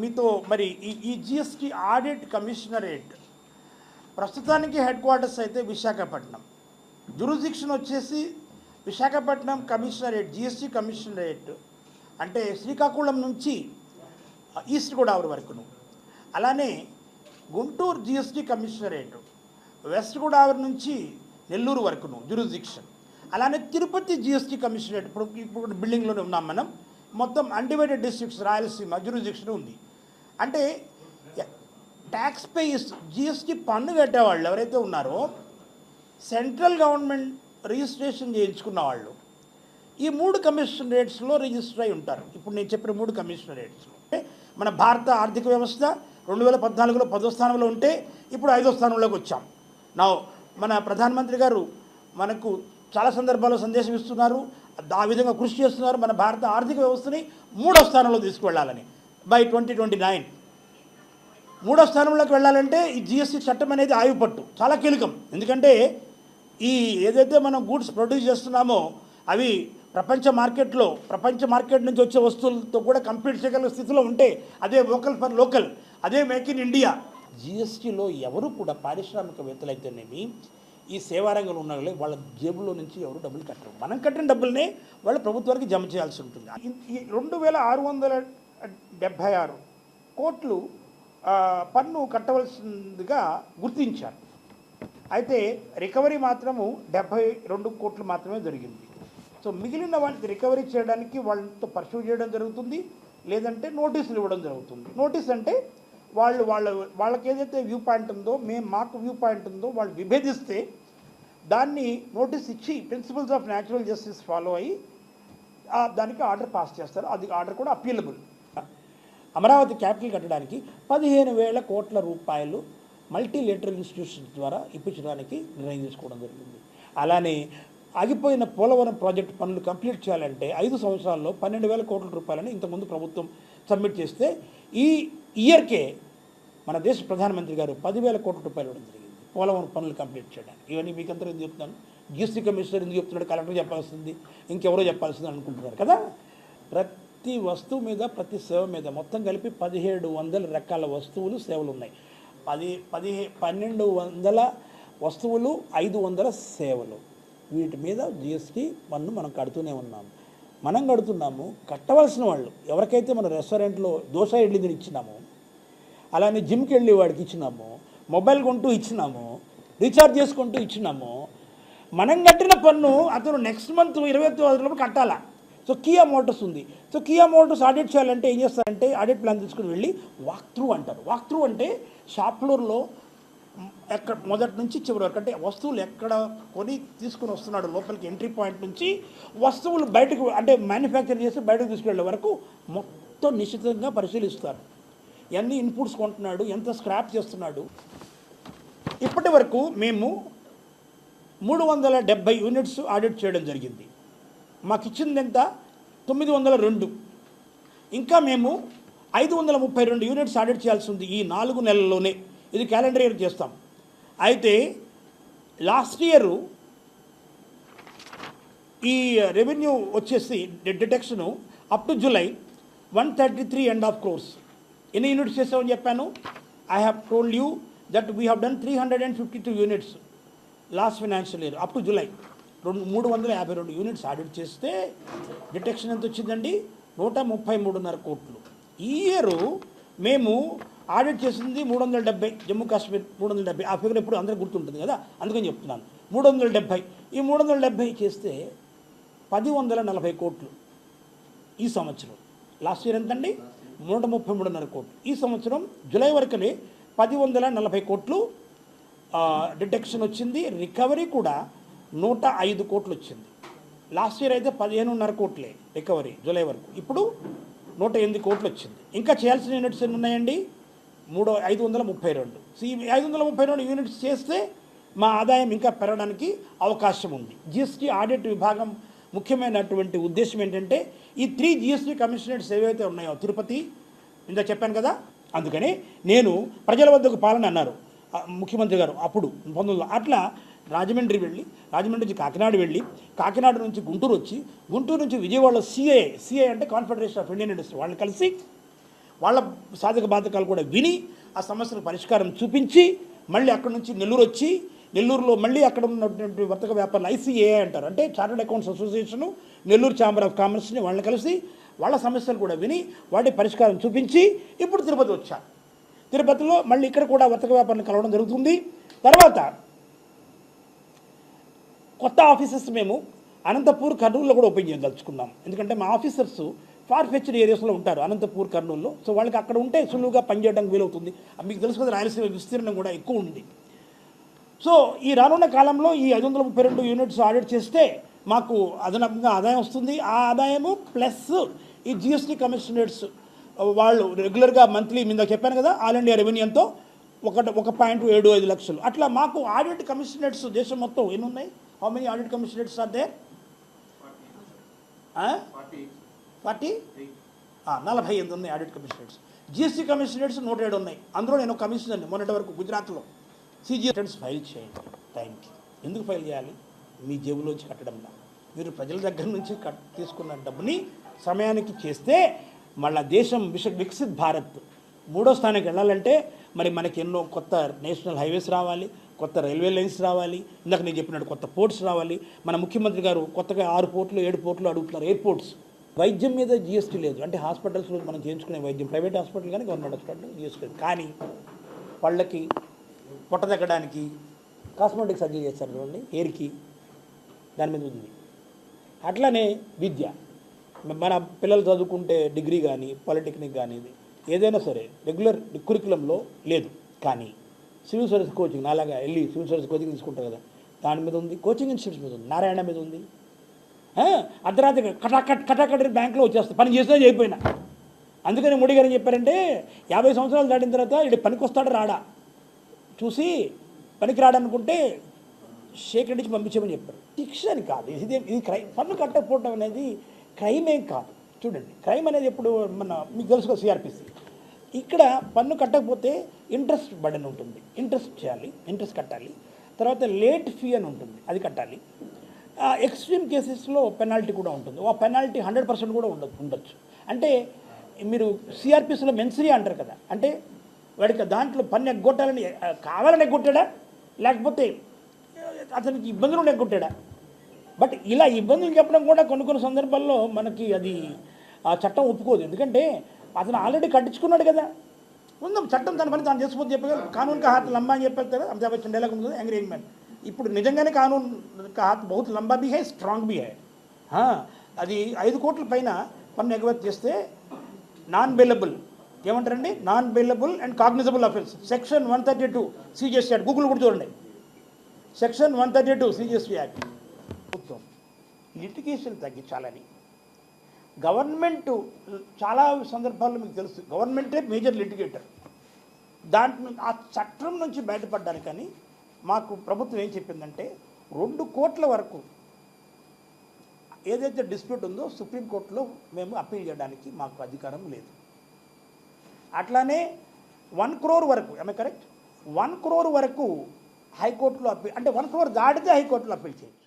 మీతో మరి ఈ ఈ జిఎస్టీ ఆడిట్ కమిషనరేట్ ప్రస్తుతానికి హెడ్ క్వార్టర్స్ అయితే విశాఖపట్నం. జురిజిక్షన్ వచ్చేసి విశాఖపట్నం కమిషనరేట్ జిఎస్టీ కమిషనరేట్ అంటే శ్రీకాకుళం నుంచి ఈస్ట్ గోదావరి వరకును. అలానే Guntur GST commissionerate west Godavari నుంచి నెల్లూరు వరకును జురిజిక్షన్ అలానే తిరుపతి జిఎస్టీ కమిషనరేట్ ఇప్పుడు ఇప్పుడు బిల్డింగ్లోనే ఉన్నాం మనం. మొత్తం అన్డివైడెడ్ డిస్ట్రిక్ట్స్ రాయలసీమ జురిజిక్షన్ ఉంది. అంటే ట్యాక్స్ పేయర్స్ జిఎస్టీ పన్ను కట్టేవాళ్ళు ఎవరైతే ఉన్నారో సెంట్రల్ గవర్నమెంట్ రిజిస్ట్రేషన్ చేయించుకున్న వాళ్ళు. ఈ మూడు కమిషన్ రేట్స్లో రిజిస్టర్ అయి ఉంటారు. ఇప్పుడు నేను చెప్పిన మూడు కమిషన్ రేట్స్లో మన భారత ఆర్థిక వ్యవస్థ రెండు వేల పద్నాలుగులో పదో స్థానంలో ఉంటే ఇప్పుడు ఐదో స్థానంలోకి వచ్చాం. నా మన ప్రధానమంత్రి గారు మనకు చాలా సందర్భాల్లో సందేశం ఇస్తున్నారు. ఆ విధంగా కృషి చేస్తున్నారు. మన భారత ఆర్థిక వ్యవస్థని మూడో స్థానంలో తీసుకువెళ్ళాలని. బై ట్వంటీ ట్వంటీ నైన్ మూడో స్థానంలోకి వెళ్ళాలంటే ఈ జిఎస్టీ చట్టం అనేది ఆయుపట్టు. చాలా కీలకం. ఎందుకంటే ఈ ఏదైతే మనం గూడ్స్ ప్రొడ్యూస్ చేస్తున్నామో అవి ప్రపంచ మార్కెట్లో ప్రపంచ మార్కెట్ నుంచి వచ్చే వస్తువులతో కూడా కంపీట్ చేయగల స్థితిలో ఉంటే అదే లోకల్ ఫర్ లోకల్ అదే మేక్ ఇన్ ఇండియా. జిఎస్టీలో ఎవరు కూడా పారిశ్రామికవేత్తలైతేనేమి ఈ సేవారంగంలో ఉన్న వాళ్ళు వాళ్ళ జేబులో నుంచి ఎవరు డబ్బులు కట్టరు. మనం కట్టిన డబ్బులనే వాళ్ళు ప్రభుత్వానికి జమ చేయాల్సి ఉంటుంది. ఈ- రెండు వేల ఆరు వందల డెబ్భై ఆరు కోట్లు పన్ను కట్టవలసిందిగా గుర్తించారు. అయితే రికవరీ మాత్రము డెబ్భై రెండు కోట్లు మాత్రమే జరిగింది. సో మిగిలిన వాళ్ళకి రికవరీ చేయడానికి వాళ్ళతో పర్సూ చేయడం జరుగుతుంది లేదంటే నోటీసులు ఇవ్వడం జరుగుతుంది. నోటీస్ అంటే వాళ్ళు వాళ్ళ వాళ్ళకి ఏదైతే వ్యూ పాయింట్ ఉందో మేము మాకు వ్యూ పాయింట్ ఉందో వాళ్ళు విభేదిస్తే దాన్ని నోటీస్ ఇచ్చి principles of natural justice follow అయ్యి దానికి ఆర్డర్ పాస్ చేస్తారు. అది ఆర్డర్ కూడా అపీలబుల్ అమరావతి క్యాపిటల్ కట్టడానికి పదిహేను వేల కోట్ల రూపాయలు మల్టీలేటరల్ ఇన్స్టిట్యూషన్స్ ద్వారా ఇప్పించడానికి నిర్ణయం తీసుకోవడం జరిగింది. అలానే ఆగిపోయిన పోలవరం ప్రాజెక్ట్ పనులు కంప్లీట్ చేయాలంటే ఐదు సంవత్సరాల్లో పన్నెండు వేల కోట్ల రూపాయలను ఇంతకుముందు ప్రభుత్వం సబ్మిట్ చేస్తే ఈ ఇయర్కే మన దేశ ప్రధానమంత్రి గారు పదివేల కోట్ల రూపాయలు ఇవ్వడం జరిగింది. పోలవరం పనులు కంప్లీట్ చేయడానికి. ఇవన్నీ మీకు అందరూ ఎందుకు చెప్తున్నాను? జిఎస్టీ కమిషనర్ ఎందుకు చెప్తున్నాడు? కలెక్టర్ చెప్పాల్సింది ఇంకెవరో చెప్పాల్సింది అనుకుంటున్నారు కదా? ప్రతి వస్తువు మీద ప్రతి సేవ మీద మొత్తం కలిపి పదిహేడు వందల రకాల వస్తువులు సేవలు ఉన్నాయి. పది పది పన్నెండు వందల వస్తువులు ఐదు వందల సేవలు. వీటి మీద జిఎస్టీ పన్ను మనం కడుతూనే ఉన్నాము మనం కడుతున్నాము కట్టవలసిన వాళ్ళు. ఎవరికైతే మనం రెస్టారెంట్లో దోశ ఇడ్లీ తిని ఇచ్చినామో అలానే జిమ్కి వెళ్ళి వాడికి ఇచ్చినాము మొబైల్ కొంటూ ఇచ్చినాము రీఛార్జ్ చేసుకుంటూ ఇచ్చినాము. మనం కట్టిన పన్ను అతను నెక్స్ట్ మంత్ ఇరవై తొమ్మిది కట్టాలా? సో కియా మోటార్స్ ఉంది. సో కియా మోటార్స్ ఆడిట్ చేయాలంటే ఏం చేస్తారంటే ఆడిట్ ప్లాన్ తీసుకుని వెళ్ళి వాక్ త్రూ అంటారు. వాక్ త్రూ అంటే షాప్ ఫ్లోర్లో ఎక్కడ మొదటి నుంచి చివరి వరకు అంటే వస్తువులు ఎక్కడ కొని తీసుకుని వస్తున్నాడు లోపలికి ఎంట్రీ పాయింట్ నుంచి వస్తువులు బయటకు అంటే మ్యానుఫ్యాక్చర్ చేసి బయటకు తీసుకెళ్ళే వరకు మొత్తం నిశ్చితంగా పరిశీలిస్తారు. ఎన్ని ఇన్పుట్స్ కొంటున్నాడు ఎంత స్క్రాప్ చేస్తున్నాడు. ఇప్పటి వరకు మేము మూడు వందల డెబ్బై యూనిట్స్ ఆడిట్ చేయడం జరిగింది. మాకు ఇచ్చింది ఎంత? తొమ్మిది వందల రెండు. ఇంకా మేము ఐదు వందల ముప్పై రెండు యూనిట్స్ ఆడిట్ చేయాల్సి ఉంది ఈ నాలుగు నెలల్లోనే. ఇది క్యాలెండర్ ఇయర్ చేస్తాం. అయితే లాస్ట్ ఇయరు ఈ రెవెన్యూ వచ్చేసి detection up to July one thirty three and half crores. ఎన్ని యూనిట్స్ చేసామని చెప్పాను? I have told you that we have done three hundred and fifty two units last financial year up to July రెండు మూడు వందల యాభై రెండు units audit చేస్తే detection ఎంత వచ్చిందండి? నూట ముప్పై మూడున్నర కోట్లు. ఈ ఇయర్ మేము ఆడిట్ చేసింది మూడు వందల డెబ్బై జమ్మూ కాశ్మీర్ మూడు వందల డెబ్బై. ఆ ఫిగర్ ఎప్పుడు అందరికీ గుర్తుంటుంది కదా? అందుకని చెప్తున్నాను. మూడు వందల డెబ్బై. ఈ మూడు వందల డెబ్బై చేస్తే పది వందల నలభై కోట్లు ఈ సంవత్సరం. లాస్ట్ ఇయర్ ఎంతండి? నూట ముప్పై మూడున్నర కోట్లు. ఈ సంవత్సరం జూలై వరకునే పది వందల నలభై కోట్లు డిటెక్షన్ వచ్చింది రికవరీ కూడా నూట ఐదు కోట్లు వచ్చింది. లాస్ట్ ఇయర్ అయితే పదిహేనున్నర కోట్లే రికవరీ జూలై వరకు. ఇప్పుడు నూట ఎనిమిది కోట్లు వచ్చింది. ఇంకా చేయాల్సిన యూనిట్స్ ఎన్ని ఉన్నాయండి? మూడు ఐదు వందల ముప్పై రెండు. సో ఈ ఐదు వందల ముప్పై రెండు యూనిట్స్ చేస్తే మా ఆదాయం ఇంకా పెరగడానికి అవకాశం ఉంది. జిఎస్టీ ఆడిట్ విభాగం ముఖ్యమైనటువంటి ఉద్దేశం ఏంటంటే ఈ త్రీ జిఎస్టీ కమిషనరేట్స్ ఏవైతే ఉన్నాయో తిరుపతి ఇందా చెప్పాను కదా? అందుకని నేను ప్రజల వద్దకు పాలన అన్నారు. ముఖ్యమంత్రి గారు అప్పుడు పంతొమ్మిది అట్లా రాజమండ్రి వెళ్ళి రాజమండ్రి నుంచి కాకినాడ వెళ్ళి కాకినాడ నుంచి గుంటూరు వచ్చి గుంటూరు నుంచి విజయవాడలో సిఐ సిఐ అంటే కాన్ఫెడరేషన్ ఆఫ్ ఇండియన్ ఇండస్ట్రీ వాళ్ళని కలిసి వాళ్ళ సాధక బాధకాలు కూడా విని ఆ సమస్యలకు పరిష్కారం చూపించి మళ్ళీ అక్కడి నుంచి నెల్లూరు వచ్చి నెల్లూరులో మళ్ళీ అక్కడ ఉన్నటువంటి వర్తక వ్యాపారులు ఐసీఏ అంటారు. అంటే chartered accounts association Nellore chamber of కామర్స్ని వాళ్ళని కలిసి వాళ్ళ సమస్యలు కూడా విని వాటి పరిష్కారం చూపించి ఇప్పుడు తిరుపతి వచ్చా తిరుపతిలో మళ్ళీ ఇక్కడ కూడా వర్తక వ్యాపారులను కలవడం జరుగుతుంది. తర్వాత కొత్త ఆఫీసెస్ మేము అనంతపూర్ కర్నూలులో కూడా ఓపెన్ చేయదలుచుకున్నాం. ఎందుకంటే మా ఆఫీసర్స్ ఫార్ ఫెచ్డ్ ఏరియాస్లో ఉంటారు అనంతపూర్ కర్నూలులో. సో వాళ్ళకి అక్కడ ఉంటే సులువుగా పనిచేయడానికి వీలవుతుంది. మీకు తెలుసు కదా రాయలసీమ విస్తీర్ణం కూడా ఎక్కువ ఉంది. సో ఈ రానున్న కాలంలో ఈ ఐదు వందల ముప్పై రెండు యూనిట్స్ ఆడిట్ చేస్తే మాకు అదనంగా ఆదాయం వస్తుంది. ఆ ఆదాయము ప్లస్ ఈ జిఎస్టీ కమిషనరేట్స్ వాళ్ళు రెగ్యులర్గా మంత్లీ మీద చెప్పాను కదా ఆల్ ఇండియా రెవెన్యూతో ఒక ఒక పాయింట్ ఏడు ఐదు లక్షలు. అట్లా మాకు ఆడిట్ కమిషనరేట్స్ దేశం మొత్తం ఎన్ని ఉన్నాయి? How many audit commissionerates are they forty నలభై ఎనిమిది ఉన్నాయి ఆడిట్ కమిషనరేట్స్ జిఎస్టీ కమిషనరేట్స్ నూట ఏడు ఉన్నాయి. అందులో నేను కమిషనర్ని మొన్నటి వరకు గుజరాత్లో. సీజీ రిటర్న్స్ ఫైల్ చేయండి థ్యాంక్ యూ ఎందుకు ఫైల్ చేయాలి? మీ జేబులోంచి కట్టడంలా మీరు ప్రజల దగ్గర నుంచి కట్ తీసుకున్న డబ్బుని సమయానికి చేస్తే మళ్ళా దేశం విశ వికసిత్ భారత్. మూడో స్థానానికి వెళ్ళాలంటే మరి మనకి ఎన్నో కొత్త నేషనల్ హైవేస్ రావాలి కొత్త రైల్వే లైన్స్ రావాలి ఇందాక నేను చెప్పినట్టు కొత్త పోర్ట్స్ రావాలి. మన ముఖ్యమంత్రి గారు కొత్తగా ఆరు పోర్ట్లు ఏడు పోర్ట్లు అడుగుతున్నారు ఎయిర్పోర్ట్స్. వైద్యం మీద జిఎస్టీ లేదు. అంటే హాస్పిటల్స్లో మనం చేయించుకునే వైద్యం ప్రైవేట్ హాస్పిటల్ కానీ గవర్నమెంట్ హాస్పిటల్ జిఎస్టీ లేదు. కానీ వాళ్ళకి పొట్ట తగ్గడానికి కాస్మెటిక్ సర్జరీ చేస్తారు చూడండి హెయిర్కి. దాని మీద ఉంది. అట్లానే విద్య. మన పిల్లలు చదువుకుంటే డిగ్రీ కానీ పాలిటెక్నిక్ కానీ ఇది ఏదైనా సరే రెగ్యులర్ కురికులంలో లేదు. కానీ సివిల్ సర్వీస్ కోచింగ్ నాలాగా వెళ్ళి సివిల్ సర్వీస్ కోచింగ్ తీసుకుంటారు కదా దాని మీద ఉంది. కోచింగ్ ఇన్స్టిట్యూట్స్ మీద ఉంది. నారాయణ మీద ఉంది. అర్ధరాత్రి కటాకట్ కటాకట్ బ్యాంక్లో వచ్చేస్తా. పని చేసినా చేయకపోయినా. అందుకని మోడీ గారు ఏం చెప్పారంటే యాభై సంవత్సరాలు దాటిన తర్వాత ఇటు పనికి వస్తాడు రాడా? చూసి పనికిరాడనుకుంటే షేక్ నుంచి పంపించమని చెప్పారు. శిక్ష అని కాదు. ఇది ఇది క్రైమ్. పన్ను కట్టకపోవడం అనేది క్రైమ్ ఏం కాదు. చూడండి. క్రైమ్ అనేది ఎప్పుడు మన మీకు తెలుసుకో సిఆర్పిసి ఇక్కడ పన్ను కట్టకపోతే ఇంట్రెస్ట్ బర్డెన్ ఉంటుంది. ఇంట్రెస్ట్ చేయాలి. ఇంట్రెస్ట్ కట్టాలి. తర్వాత లేట్ ఫీ అని ఉంటుంది. అది కట్టాలి. ఎక్స్ట్రీమ్ కేసెస్లో పెనాల్టీ కూడా ఉంటుంది. ఆ పెనాల్టీ హండ్రెడ్ పర్సెంట్ కూడా ఉండదు ఉండొచ్చు. అంటే మీరు సిఆర్పిసిలో మెన్సరీ అంటారు కదా. అంటే వాడికి దాంట్లో పన్ను ఎగ్గొట్టాలని కావాలని ఎగ్గొట్టాడా లేకపోతే అతనికి ఇబ్బందులు ఎగ్గొట్టాడా బట్ ఇలా ఇబ్బందులు చెప్పడం కూడా కొన్ని కొన్ని సందర్భాల్లో మనకి అది ఆ చట్టం ఒప్పుకోదు. ఎందుకంటే అతను ఆల్రెడీ కట్టించుకున్నాడు కదా. ఉందాం చట్టం తన పని తాను చేసుకోవచ్చు చెప్పగలరు కానూన్ కా హాత్ లంబా అని చెప్పారు కదా అమితాబ్ బచ్చన్ డైలాగ్ ఉంది కదా మ్యాన్. ఇప్పుడు నిజంగానే కానూన్ కా హాత్ బహుత్ లంబా బిహే హై స్ట్రాంగ్ బీ హై. అది ఐదు కోట్ల పైన పన్ను ఎగవెత్తి చేస్తే నాన్ బెలబుల్ ఏమంటారండి? Non bailable and cognizable offence section one thirty two CGST act Google కూడా చూడండి. Section one thirty two CGST act ప్రభుత్వం లిటిగేషన్ తగ్గించాలని. గవర్నమెంట్ చాలా సందర్భాల్లో మీకు తెలుసు. గవర్నమెంటే మేజర్ లిటిగేటర్ దాంట్లో ఆ చట్టం నుంచి బయటపడడానికని మాకు ప్రభుత్వం ఏం చెప్పిందంటే రెండు కోట్ల వరకు ఏదైతే డిస్ప్యూట్ ఉందో సుప్రీంకోర్టులో మేము అప్పీల్ చేయడానికి మాకు అధికారం లేదు. అట్లానే వన్ క్రోర్ వరకు ఏమే కరెక్ట్ వన్ క్రోర్ వరకు హైకోర్టులో అప్పీల్ అంటే వన్ క్రోర్ దాటితే హైకోర్టులో అప్పీల్ చేయండి